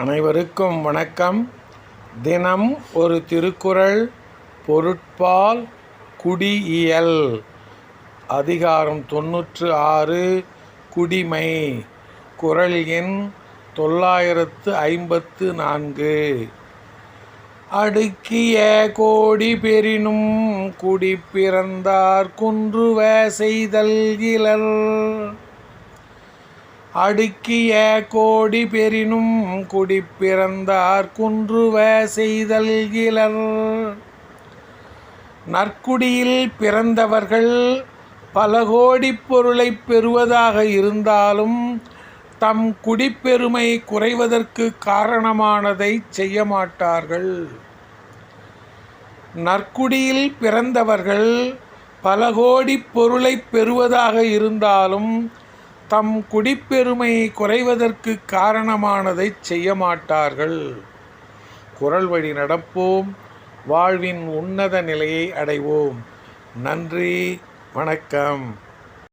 அனைவருக்கும் வணக்கம். தினம் ஒரு திருக்குறள் பொருட்பால் குடியியல். அதிகாரம் தொன்னூற்று ஆறு குடிமை. குரல் எண் தொள்ளாயிரத்து ஐம்பத்து நான்கு. அடுக்கிய கோடி பெறினும் குடி பிறந்தார் குன்றுவ செய்தல் இலர் அடுக்கிய கோடி பெறினும் குடிப்பிறந்தார் குன்றுவ செய்தல் இலர். நற்குடியில் பிறந்தவர்கள் பல கோடிப் பொருளைப் பெறுவதாக இருந்தாலும் தம் குடிப்பெருமை குறைவதற்கு காரணமானதை செய்ய மாட்டார்கள் நற்குடியில் பிறந்தவர்கள் பல கோடிப் பொருளைப் பெறுவதாக இருந்தாலும் தம் குடிப்பெருமை குறைவதற்கு காரணமானதை செய்ய மாட்டார்கள் குரல் வழி நடப்போம். வாழ்வின் உன்னத நிலையை அடைவோம். நன்றி. வணக்கம்.